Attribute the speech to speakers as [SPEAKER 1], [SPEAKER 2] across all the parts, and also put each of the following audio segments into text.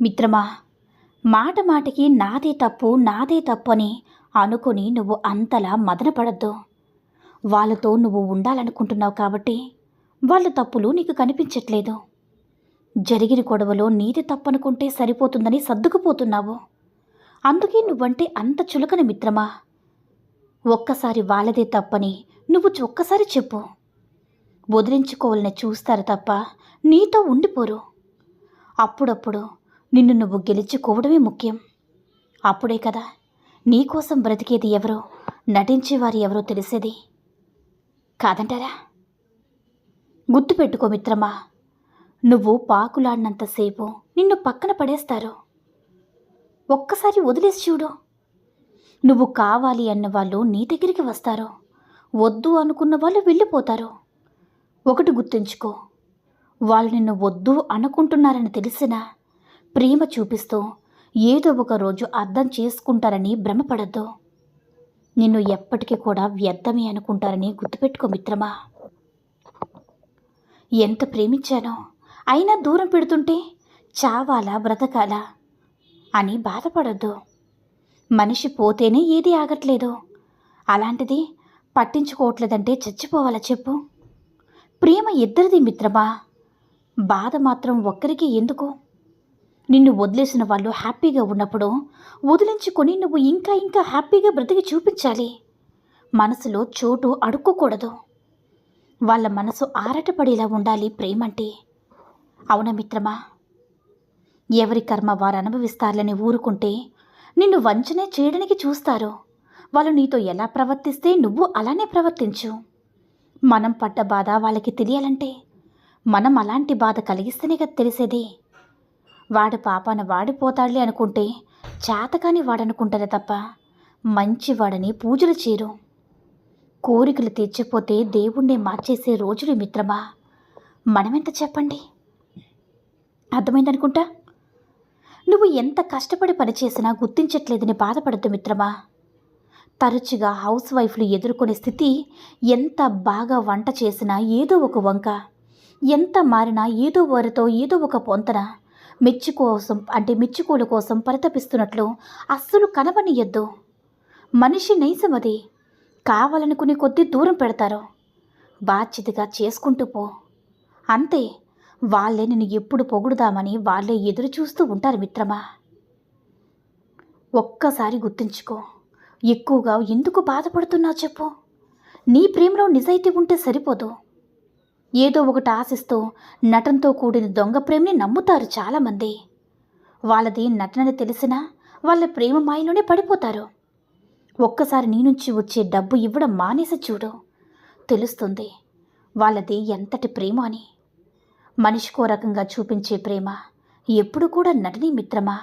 [SPEAKER 1] మిత్రమా మాట మాటికి నాదే తప్పు నాదే తప్పు అని అనుకుని నువ్వు అంతలా మదనపడద్దు. వాళ్ళతో నువ్వు ఉండాలనుకుంటున్నావు కాబట్టి వాళ్ళ తప్పులు నీకు కనిపించట్లేదు. జరిగిన గొడవలో నీది తప్పనుకుంటే సరిపోతుందని సర్దుకుపోతున్నావు. అందుకే నువ్వంటే అంత చులకన మిత్రమా. ఒక్కసారి వాళ్ళదే తప్పని నువ్వు ఒక్కసారి చెప్పు. వదిలించుకోవాలని చూస్తారు తప్ప నీతో ఉండిపోరు. అప్పుడప్పుడు నిన్ను నువ్వు గెలుచుకోవడమే ముఖ్యం. అప్పుడే కదా నీకోసం బ్రతికేది ఎవరో నటించేవారు ఎవరో తెలిసేది. కాదంటారా? గుర్తుపెట్టుకో మిత్రమా నువ్వు పాకులాడినంతసేపు నిన్ను పక్కన పడేస్తారు. ఒక్కసారి వదిలేసి చూడు. నువ్వు కావాలి అన్న వాళ్ళు నీ దగ్గరికి వస్తారు. వద్దు అనుకున్న వాళ్ళు వెళ్ళిపోతారు. ఒకటి గుర్తుంచుకో వాళ్ళు నిన్ను వద్దు అనుకుంటున్నారని తెలిసినా ప్రేమ చూపిస్తూ ఏదో ఒక రోజు అర్థం చేసుకుంటారని భ్రమపడద్దు. నిన్ను ఎప్పటికీ కూడా వ్యర్థమే అనుకుంటారని గుర్తుపెట్టుకో మిత్రమా. ఎంత ప్రేమించానో అయినా దూరం పెడుతుంటే చావాలా బ్రతకాలా అని బాధపడద్దు. మనిషి పోతేనే ఏది ఆగట్లేదు. అలాంటిది పట్టించుకోవట్లేదంటే చచ్చిపోవాలా చెప్పు. ప్రేమ ఇద్దరిది మిత్రమా. బాధ మాత్రం ఒక్కరికి ఎందుకు? నిన్ను వదిలేసిన వాళ్ళు హ్యాపీగా ఉన్నప్పుడు వదిలించుకొని నువ్వు ఇంకా ఇంకా హ్యాపీగా బ్రతికి చూపించాలి. మనసులో చోటు అడుక్కోకూడదు. వాళ్ళ మనసు ఆరటపడేలా ఉండాలి ప్రేమంటే. అవునా మిత్రమా? ఎవరి కర్మ వారు అనుభవిస్తారని ఊరుకుంటే నిన్ను వంచనే చేయడానికి చూస్తారు. వాళ్ళు నీతో ఎలా ప్రవర్తిస్తే నువ్వు అలానే ప్రవర్తించు. మనం పడ్డ బాధ వాళ్ళకి తెలియాలంటే మనం అలాంటి బాధ కలిగిస్తేనే కదా తెలిసేది. వాడి పాపాన వాడిపోతాడులే అనుకుంటే చేతకాని వాడనుకుంటారే తప్ప మంచివాడని పూజలు చేయరు. కోరికలు తీర్చిపోతే దేవుణ్ణి మార్చేసే రోజులు మిత్రమా? మనమెంత చెప్పండి? అర్థమైందనుకుంటా? నువ్వు ఎంత కష్టపడి పనిచేసినా గుర్తించట్లేదని బాధపడద్దు మిత్రమా? తరచుగా హౌస్ వైఫ్లు ఎదుర్కొనే స్థితి ఎంత బాగా వంట చేసినా ఏదో ఒక వంక ఎంత మారినా ఏదో వారితో ఏదో ఒక పొంతన మెచ్చు కోసం అంటే మెచ్చుకోలు కోసం పరితపిస్తున్నట్లు అస్సలు కనబనియద్దు మనిషి నైజమది కావాలనుకునే కొద్దీ దూరం పెడతారు. బాధ్యతగా చేసుకుంటూ పో. అంతే. వాళ్ళే నిన్ను ఎప్పుడు పొగుడుదామని వాళ్ళే ఎదురు చూస్తూ ఉంటారు మిత్రమా? ఒక్కసారి గుర్తుంచుకో. ఎక్కువగా ఎందుకు బాధపడుతున్నావు చెప్పు. నీ ప్రేమలో నిజాయితీ ఉంటే సరిపోదు. ఏదో ఒకటి ఆశిస్తూ నటనతో కూడిన దొంగ ప్రేమని నమ్ముతారు చాలామంది. వాళ్ళది నటనని తెలిసినా వాళ్ళ ప్రేమ మాయలోనే పడిపోతారు. ఒక్కసారి నీ నుంచి వచ్చే డబ్బు ఇవ్వడం మానేసి చూడు. తెలుస్తుంది వాళ్ళది ఎంతటి ప్రేమ అని. మనిషికో రకంగా చూపించే ప్రేమ ఎప్పుడు కూడా నటని మిత్రమా?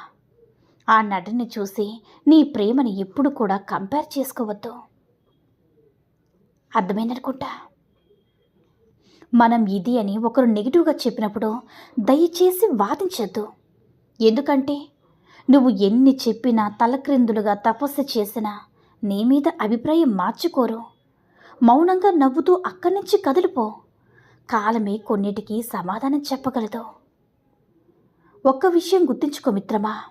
[SPEAKER 1] ఆ నటని చూసి నీ ప్రేమని ఎప్పుడు కూడా కంపేర్ చేసుకోవద్దు. అర్థమైందనుకుంటా? మనం ఇది అని ఒకరు నెగిటివ్గా చెప్పినప్పుడు దయచేసి వాదించద్దు. ఎందుకంటే నువ్వు ఎన్ని చెప్పినా తలక్రిందులుగా తపస్సు చేసినా నీ మీద అభిప్రాయం మార్చుకోరు. మౌనంగా నవ్వుతూ అక్కడి నుంచి కదిలిపో. కాలమే కొన్నిటికి సమాధానం చెప్పగలదు. ఒక్క విషయం గుర్తుంచుకో మిత్రమా.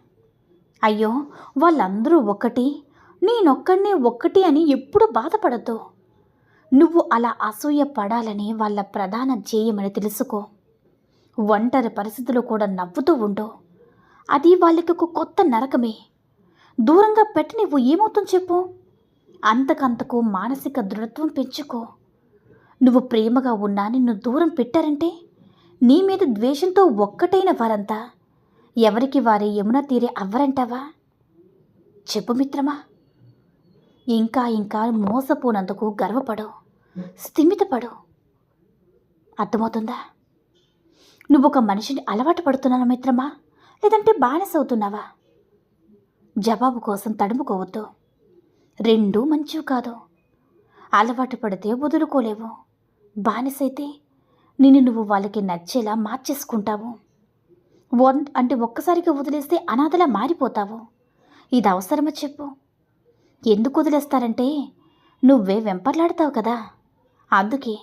[SPEAKER 1] అయ్యో వాళ్ళందరూ ఒక్కటి నేనొక్కడినే ఒక్కటి అని ఎప్పుడు బాధపడద్దు. నువ్వు అలా అసూయ పడాలని వాళ్ళ ప్రధాన ధ్యేయమని తెలుసుకో. ఒంటరి పరిస్థితులు కూడా నవ్వుతూ ఉండు. అది వాళ్ళకి ఒక కొత్త నరకమే. దూరంగా పెట్టి నువ్వు ఏమవుతుంది చెప్పు? అంతకంతకు మానసిక దృఢత్వం పెంచుకో. నువ్వు ప్రేమగా ఉన్నా నిన్ను దూరం పెట్టారంటే నీ మీద ద్వేషంతో ఒక్కటైన వారంతా ఎవరికి వారి యమున తీరే అవ్వరంటావా? చెప్పు మిత్రమా. ఇంకా ఇంకా మోసపోనందుకు గర్వపడవు. స్థిమితపడు అర్థమవుతుందా? నువ్వు ఒక మనిషిని అలవాటు పడుతున్నావు మిత్రమా? లేదంటే బానిస అవుతున్నావా జవాబు కోసం తడుముకోవద్దు. రెండూ మంచివి కాదు. అలవాటు పడితే వదులుకోలేవు. బానిసైతే నిన్ను నువ్వు వాళ్ళకి నచ్చేలా మార్చేసుకుంటావు. వన్ అంటే ఒక్కసారిగా వదిలేస్తే అనాథలా మారిపోతావు. ఇది అవసరమా చెప్పు? ఎందుకు వదిలేస్తారంటే నువ్వే వెంపర్లాడతావు కదా. అందుకే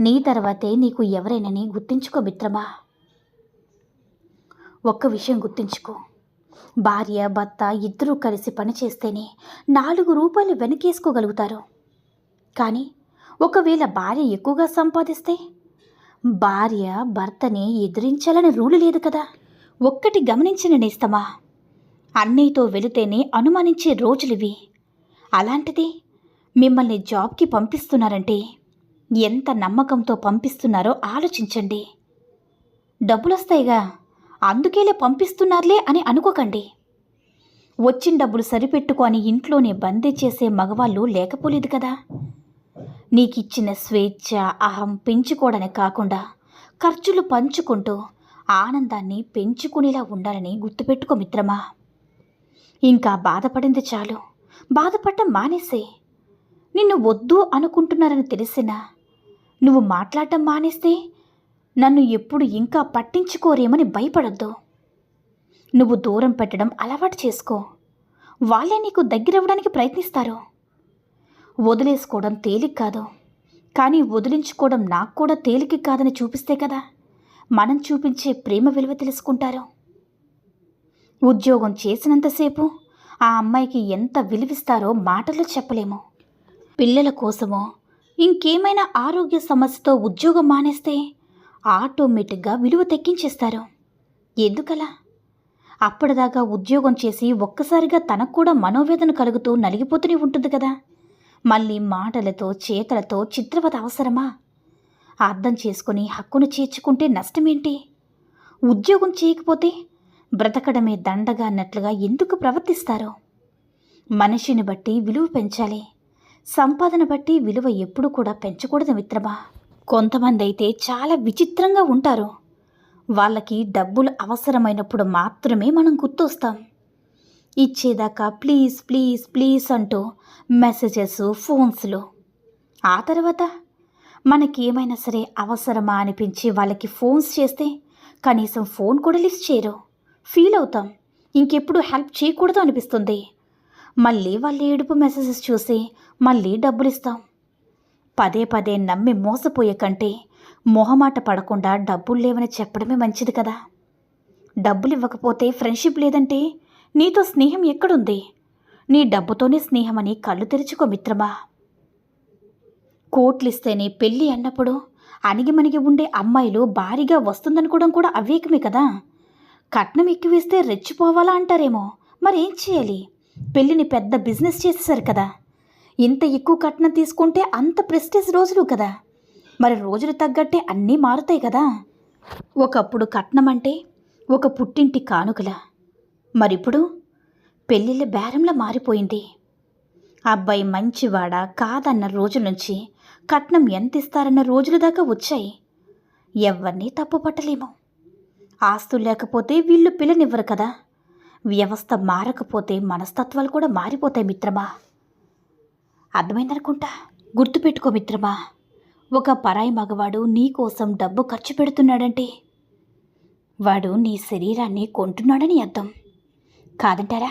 [SPEAKER 1] నీ తర్వాతే నీకు ఎవరైనని గుర్తించుకో మిత్రమా? ఒక్క విషయం గుర్తుంచుకో. భార్య భర్త ఇద్దరూ కలిసి పనిచేస్తేనే నాలుగు రూపాయలు వెనకేసుకోగలుగుతారు. కానీ ఒకవేళ భార్య ఎక్కువగా సంపాదిస్తే? భార్య భర్తని ఎదిరించాలని రూలు లేదు కదా. ఒక్కటి గమనించిన నేస్తమా? అన్నయ్యతో వెళితేనే అనుమానించే రోజులివి. అలాంటిది మిమ్మల్ని జాబ్కి పంపిస్తున్నారంటే ఎంత నమ్మకంతో పంపిస్తున్నారో ఆలోచించండి. డబ్బులొస్తాయిగా అందుకేలే పంపిస్తున్నారులే అని అనుకోకండి. వచ్చిన డబ్బులు సరిపెట్టుకొని ఇంట్లోనే బందీ చేసే మగవాళ్ళు లేకపోలేదు కదా. నీకిచ్చిన స్వేచ్ఛ అహం పెంచుకోవడమే కాకుండా ఖర్చులు పంచుకుంటూ ఆనందాన్ని పెంచుకునేలా ఉండాలని గుర్తుపెట్టుకో మిత్రమా. ఇంకా బాధపడింది చాలు. బాధపడటం మానేసే. నిన్ను వద్దు అనుకుంటున్నారని తెలిసినా. నువ్వు మాట్లాడటం మానేస్తే నన్ను ఎప్పుడు ఇంకా పట్టించుకోరేమని భయపడద్దు. నువ్వు దూరం పెట్టడం అలవాటు చేసుకో. వాళ్ళే నీకు దగ్గరవ్వడానికి ప్రయత్నిస్తారు. వదిలేసుకోవడం తేలిక కాదు. కానీ వదిలించుకోవడం నాకు కూడా తేలిక కాదని చూపిస్తే కదా మనం చూపించే ప్రేమ విలువ తెలుసుకుంటారు. ఉద్యోగం చేసినంతసేపు ఆ అమ్మాయికి ఎంత విలువిస్తారో మాటల్లో చెప్పలేము. పిల్లల కోసమో? ఇంకేమైనా ఆరోగ్య సమస్యతో ఉద్యోగం మానేస్తే ఆటోమేటిక్గా విలువ తగ్గించేస్తారు ఎందుకలా? అప్పటిదాకా ఉద్యోగం చేసి ఒక్కసారిగా తనకు కూడా మనోవేదన కలుగుతూ నలిగిపోతూనే ఉంటుంది కదా? మళ్ళీ మాటలతో చేతలతో చిత్రవత అవసరమా? అర్థం చేసుకుని హక్కును చేర్చుకుంటే నష్టమేంటి? ఉద్యోగం చేయకపోతే బ్రతకడమే దండగా అన్నట్లుగా ఎందుకు ప్రవర్తిస్తారు? మనిషిని బట్టి విలువ పెంచాలి. సంపాదన బట్టి విలువ ఎప్పుడు కూడా పెంచకూడదు మిత్రమా. కొంతమంది అయితే చాలా విచిత్రంగా ఉంటారు. వాళ్ళకి డబ్బులు అవసరమైనప్పుడు మాత్రమే మనం గుర్తొస్తాం. ఇచ్చేదాకా ప్లీజ్ ప్లీజ్ ప్లీజ్ అంటూ మెసేజెస్ ఫోన్స్లో. ఆ తర్వాత మనకి ఏమైనా సరే అవసరమా అనిపించి వాళ్ళకి ఫోన్స్ చేస్తే కనీసం ఫోన్ కూడా లిస్ట్ చేయరు. ఫీల్ అవుతాం. ఇంకెప్పుడు హెల్ప్ చేయకూడదు అనిపిస్తుంది. మళ్ళీ వాళ్ళ ఏడుపు మెసేజెస్ చూసి మళ్ళీ డబ్బులు ఇస్తాం పదే పదే నమ్మి మోసపోయే కంటే మొహమాట పడకుండా డబ్బులు లేవని చెప్పడమే మంచిది కదా. డబ్బులు ఇవ్వకపోతే ఫ్రెండ్షిప్ లేదంటే నీతో స్నేహం ఎక్కడుంది? నీ డబ్బుతోనే స్నేహమని కళ్ళు తెరుచుకో మిత్రమా? కోట్లిస్తేనే పెళ్ళి అన్నప్పుడు అణిగిమణిగి ఉండే అమ్మాయిలు భారీగా వస్తుందనుకోవడం కూడా అవేకమే కదా. కట్నం ఎక్కువేస్తే రెచ్చిపోవాలా అంటారేమో. మరేం చేయాలి? పెళ్ళిని పెద్ద బిజినెస్ చేసేసారు కదా. ఇంత ఎక్కువ కట్నం తీసుకుంటే అంత ప్రెస్టేజ్ రోజులు కదా. మరి రోజులు తగ్గట్టే అన్నీ మారుతాయి కదా. ఒకప్పుడు కట్నం అంటే ఒక పుట్టింటి కానుకల. మరిప్పుడు పెళ్ళిళ్ళ బేరంలా మారిపోయింది. అబ్బాయి మంచివాడా కాదన్న రోజుల నుంచి కట్నం ఎంత ఇస్తారన్న రోజుల దాకా వచ్చాయి. ఎవరినీ తప్పు పట్టలేము. ఆస్తులు లేకపోతే వీళ్ళు పిల్లనివ్వరు కదా. వ్యవస్థ మారకపోతే మనస్తత్వాలు కూడా మారిపోతాయి మిత్రమా. అర్థమైందనుకుంటా? గుర్తుపెట్టుకో మిత్రమా ఒక పరాయి మగవాడు నీ కోసం డబ్బు ఖర్చు పెడుతున్నాడంటే. వాడు నీ శరీరాన్ని కొంటున్నాడని అర్థం. కాదంటారా?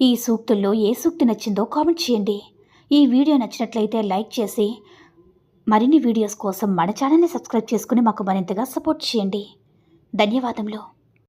[SPEAKER 1] ఈ సూక్తుల్లో ఏ సూక్తి నచ్చిందో కామెంట్ చేయండి. ఈ వీడియో నచ్చినట్లయితే లైక్ చేసి మరిన్ని వీడియోస్ కోసం మన ఛానల్ని సబ్స్క్రైబ్ చేసుకుని మాకు మరింతగా సపోర్ట్ చేయండి. ధన్యవాదములు.